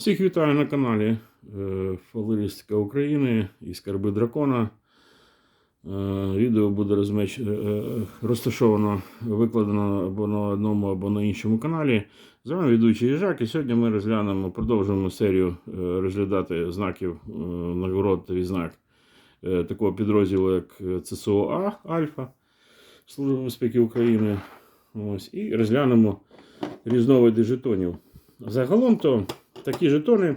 Всіх вітаю на каналі е, Фалеристика України і Скарби Дракона. Е, Відео буде розмеч... е, розташовано, викладено або на одному, або на іншому каналі. З вами ведучий Їжак, і сьогодні ми розглянемо, продовжуємо серію розглядати знаків нагород та відзнак такого підрозділу, як ЦСОА Альфа Служба безпеки України. Ось, і розглянемо різновиди жетонів. Загалом то такі жетони,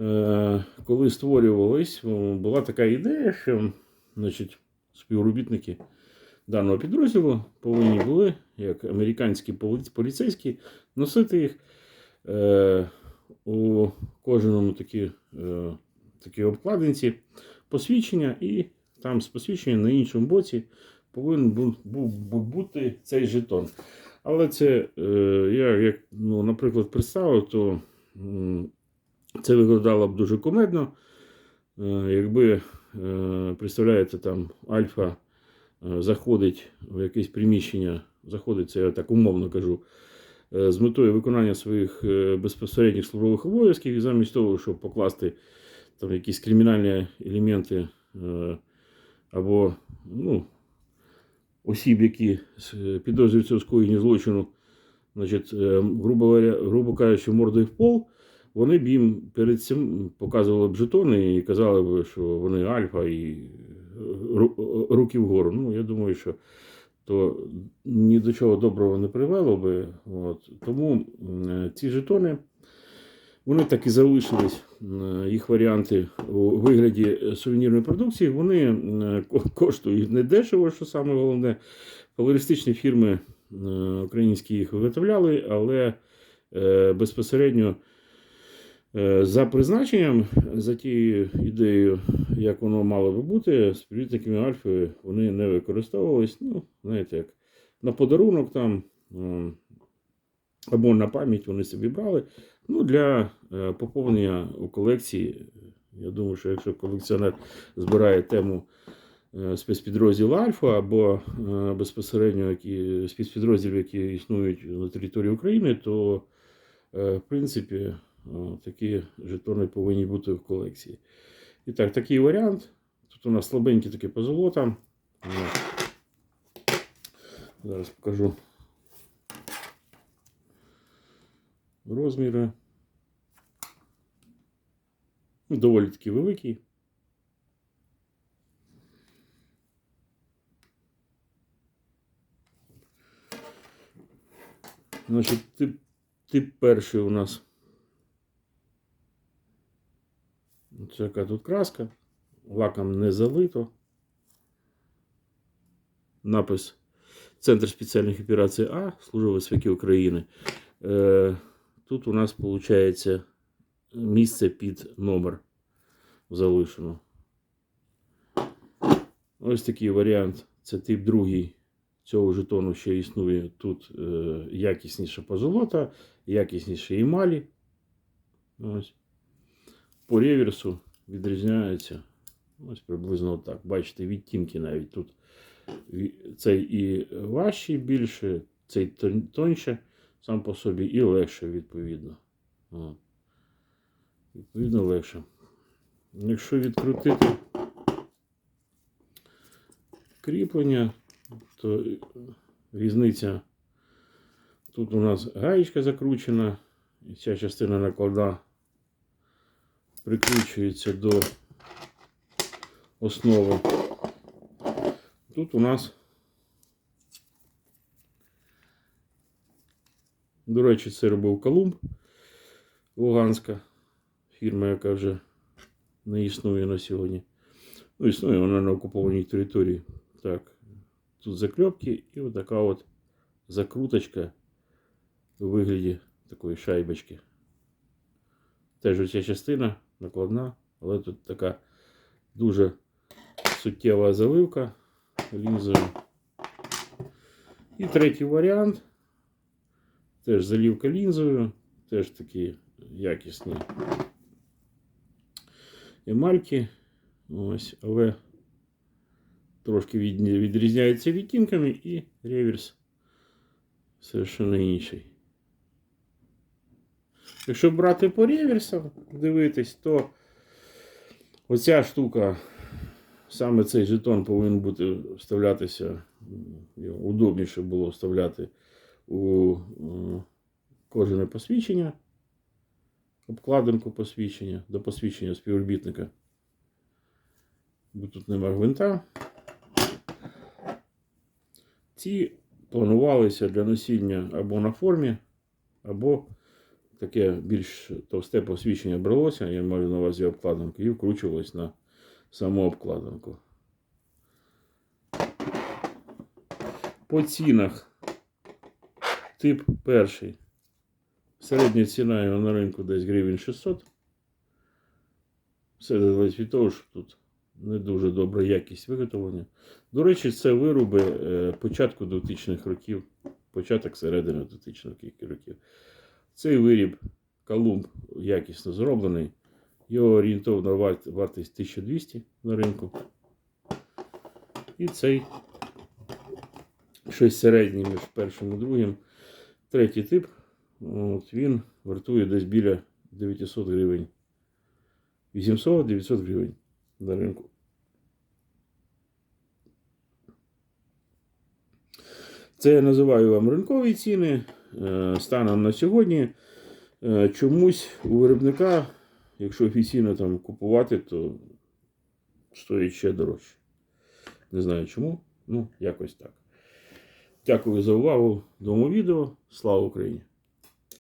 е, коли створювались, була така ідея, що значить, співробітники даного підрозділу повинні були, як американські поліцейські, носити їх е, у кожному такі, е, такій обкладинці посвідчення, і там з посвідчення на іншому боці повинен був, бути цей жетон. Але це, я, як, ну, наприклад, представив, то це виглядало б дуже кумедно, е, якби, е, представляєте, там Альфа е, заходить в якесь приміщення, заходить, це я так умовно кажу, з метою виконання своїх безпосередніх службових обов'язків, і замість того, щоб покласти там якісь кримінальні елементи або ну, осіб, які підозрюються у скоєнні злочину, значить, е, грубо, грубо кажучи, мордою в пол, вони б їм перед цим показували б жетони і казали б, що вони альфа і е, руки вгору. Ну, я думаю, що то ні до чого доброго не привело би. От. Тому ці жетони. Вони так і залишились, їх варіанти у вигляді сувенірної продукції. Вони коштують не дешево, що саме головне. Фалеристичні фірми е, українські їх виготовляли, але е, безпосередньо е, за призначенням, за тією ідеєю, як воно мало би бути, співвітниками Альфи вони не використовувались. Ну, знаєте, як на подарунок там. Або на пам'ять вони собі брали. Ну, для е, поповнення у колекції, я думаю, що якщо колекціонер збирає тему е, спецпідрозділ Альфа або е, безпосередньо які, спецпідрозділів, які існують на території України, то е, в принципі такі жетони повинні бути в колекції. І так, такий варіант. Тут у нас слабенькі такі позолота. От. Зараз покажу розміри. Доволі таки великий. Значить, тип, тип перший у нас. Це яка тут краска. Лаком не залито. Напис Центр спеціальних операцій А, Служба безпеки України. Е, Тут у нас виходить місце під номер залишено. Ось такий варіант. Це тип другий цього жетону ще існує. Тут е, якісніша позолота, якісніші емалі. Ось. По реверсу відрізняється. Ось приблизно отак. Бачите, відтінки навіть тут. Цей і важчий більше, цей тоньше сам по собі і легше, відповідно. О. Відповідно, легше. Якщо відкрутити кріплення, то е, різниця. Тут у нас гаєчка закручена, і ця частина накладна прикручується до основи. Тут у нас До речі, це робив Колумб Луганська фірма, яка вже не існує на сьогодні. Ну, існує вона на окупованій території. Так, тут закльопки і от така от закруточка у вигляді такої шайбочки. Теж оця частина накладна, але тут така дуже суттєва заливка лінзою. І третій варіант. Теж залівка лінзою, теж такі якісні емальки. Ось, але трошки відрізняється відтінками і реверс совершенно інший. Якщо брати по реверсам, дивитись, то оця штука, саме цей жетон повинен бути вставлятися, удобніше було вставляти у кожне посвідчення, обкладинку посвідчення до посвідчення співробітника. Бо тут нема гвинта. Ці планувалися для носіння або на формі, або таке більш товсте посвідчення бралося, я маю на увазі обкладинку, і вкручувалось на саму обкладинку. По цінах. Тип перший. Середня ціна його на ринку десь гривень 600. Все залежить від того, що тут не дуже добра якість виготовлення. До речі, це вироби е, початку 2000-х років, початок середини 2000-х років. Цей виріб Колумб якісно зроблений. Його орієнтовна вартість 1200 на ринку. І цей щось середнє між першим і другим. Третій тип. От, він вартує десь біля 900 гривень. 800-900 гривень на ринку. Це я називаю вам ринкові ціни. Е, Станом на сьогодні. Е, Чомусь у виробника, якщо офіційно там купувати, то стоїть ще дорожче. Не знаю чому. Ну, якось так. Дякую за увагу. До нового відео. Слава Україні!